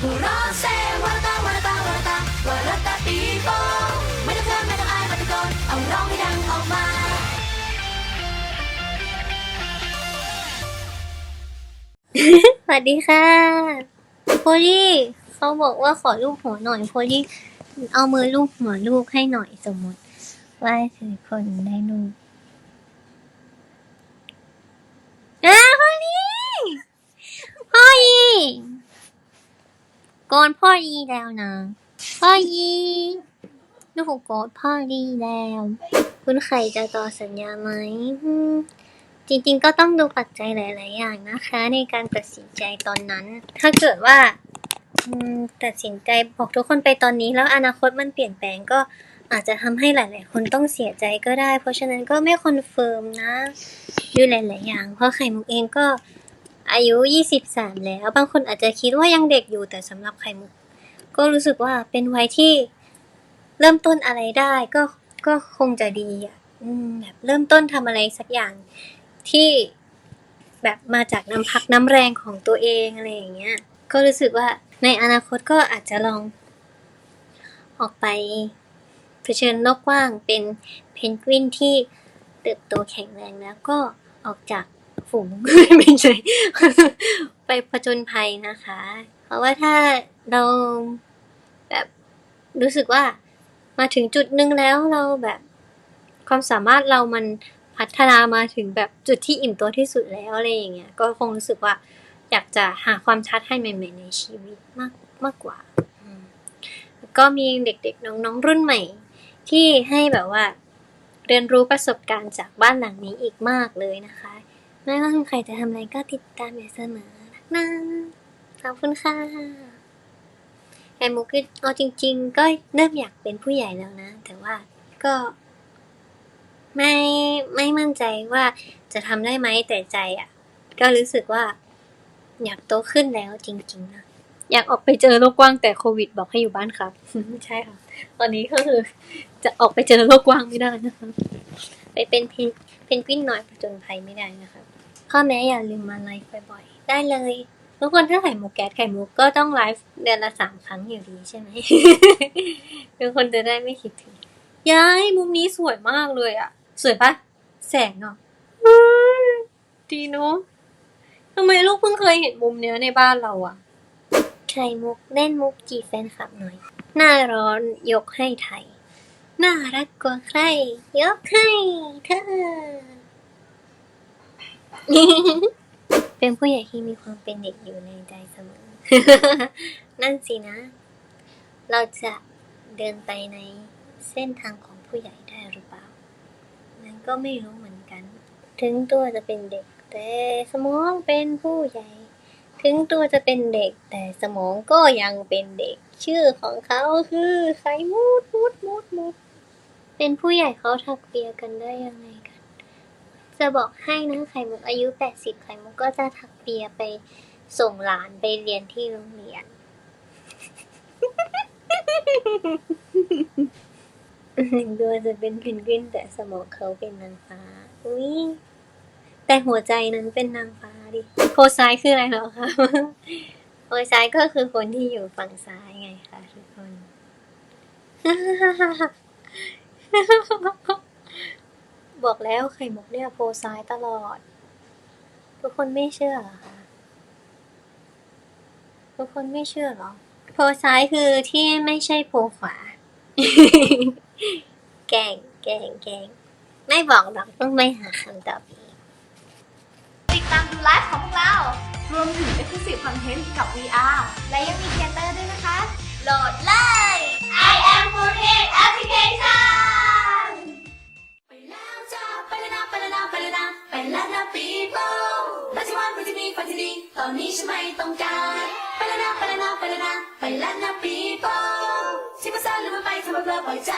หัวเราะเซวาระตาวาระตาวาระตาวาระตาปีโป้ไม่ต้องเขินไม่ต้องอายมาตะโกนเอาร้องให้ดังออกมาสวัสดีค่ะ โพลี่เขาบอกว่าขอลูกหัวหน่อย โพลี่เอามือลูกหัวลูกให้หน่อยสมมติว่าคือคนได้ลูกอ้าโพลี่พ่อยีกอ นพ่อยีแล้วนะ พ่อยีลูกกอดพ่อดีแล้ว คุณไข่จะต่อสัญญาไหมอืมจริงๆก็ต้องดูปัจจัยหลาย ๆ อย่างนะคะ ในการตัดสินใจตอนนั้น ถ้าเกิดว่าอืมตัดสินใจบอกทุกคนไปตอนนี้แล้วอนาคตมันเปลี่ยนแปลงก็อาจจะทำให้หลาย ๆ คนต้องเสียใจก็ได้ เพราะฉะนั้นก็ไม่คอนเฟิร์มนะ ดูหลาย ๆ อย่าง เพราะไข่มุกเองก็ อายุ 23 แล้ว บางคนอาจจะคิดว่ายังเด็กอยู่แต่สำหรับไข่มุก ก็รู้สึกว่าเป็นวัยที่เริ่มต้นอะไรได้ก็ก็คงจะดีอะแบบเริ่มต้นทำอะไรสักอย่างที่แบบมาจากน้ำพักน้ำแรงของตัวเองอะไรอย่างเงี้ย ก็รู้สึกว่าในอนาคตก็อาจจะลอง ออกไปเผชิญโลกกว้างเป็นเพนกวินที่เติบโตแข็งแรงแล้วก็ออกจาก ฝูง ไม่ใช่ ไปผจญภัยนะคะ เพราะว่าถ้าเราแบบรู้สึกว่ามาถึงจุดหนึ่งแล้วเราแบบความสามารถเรามันพัฒนามาถึงแบบจุดที่อิ่มตัวที่สุดแล้วอะไรอย่างเงี้ยก็คงรู้สึกว่า อยากจะหาความท้าทายใหม่ ๆ ในชีวิตมากมากกว่าก็มีเด็กๆน้องๆรุ่นใหม่ ที่ให้แบบว่า เรียนรู้ประสบการณ์จากบ้านหลังนี้อีกมากเลยนะคะ ไม่ว่าใครจะทำอะไรก็ติดตามอยู่เสมอนะขอบคุณค่ะไอ้มุกคือเอาจริง ๆ ก็เริ่มอยากเป็นผู้ใหญ่แล้วนะ แต่ว่าก็ไม่ไม่มั่นใจว่าจะทำได้ไหมแต่ใจอะ ก็รู้สึกว่า อยากโตขึ้นแล้วจริง ๆ นะ อยากออกไปเจอโลกกว้างแต่โควิดบอกให้อยู่บ้านครับ ใช่ค่ะ ตอนนี้ก็คือจะออกไปเจอโลกกว้างไม่ได้นะคะ ไปเป็นเพนเพนกวินน้อยผจญภัยไม่ได้นะคะ พ่อแม่อย่าลืมมาไลฟ์บ่อยๆ ได้เลยทุกคนถ้าไข่มุกแก๊สไข่มุกก็ต้องไลฟ์เดือนละสามครั้งอยู่ดีใช่ไหม ทุกคนจะได้ไม่คิดถึงย้ายมุมนี้สวยมากเลยอะสวยปะแสงเนาะดีเนาะทำไมลูกเพิ่งเคยเห็นมุมเนี้ยในบ้านเราอะไข่มุกเล่นมุกจีแฟนคลับหน่อย หน้าร้อนยกให้ไทย น่ารักกว่าใคร ยกให้เธอ เป็นผู้ใหญ่ที่มีความเป็นเด็กอยู่ในใจเสมอ นั่นสินะ เราจะเดินไปในเส้นทางของผู้ใหญ่ได้หรือเปล่า นั้นก็ไม่รู้เหมือนกัน ถึงตัวจะเป็นเด็ก แต่สมองเป็นผู้ใหญ่ ถึงตัวจะเป็นเด็ก แต่สมองก็ยังเป็นเด็ก ชื่อของเขาคือไข่มูดมูดมูดมูดเป็นผู้ใหญ่เขาทักเปียกันได้ยังไง จะบอกให้นะไข่มุกอายุ80ไข่มุกก็จะถักเปียไปส่งหลานไปเรียนที่โรงเรียนถึงตัวจะเป็นเพนกวินแต่สมองเขาเป็นนางฟ้า อุ้ยแต่หัวใจนั้นเป็นนางฟ้าดิโพซ้ายคืออะไรหรอคะโพซ้ายก็คือคนที่อยู่ฝั่งซ้ายไงคะทุกคน บอกแล้วไข่มุกเนี่ยโพซ้ายตลอด ทุกคนไม่เชื่อเหรอคะทุกคนไม่เชื่อเหรอ โพซ้ายคือที่ไม่ใช่โพขวา แกงแกงแกงไม่บอกหรอกต้องไม่หาคำตอบเองติดตามดูไลฟ์ของพวกเรา รวมถึง Exclusive Content กับ VR และยังมีเทเตอร์ด้วยนะคะ โหลด people ปัจจุบันมันจะมีฝันที่ดีตอนนี้ฉันไม่ต้องการ ไปแล้วนะไปแล้วนะไปแล้วนะไปแล้วนะ people ที่มันสั้นหรือมัไปทำเบลอปล่อยใจ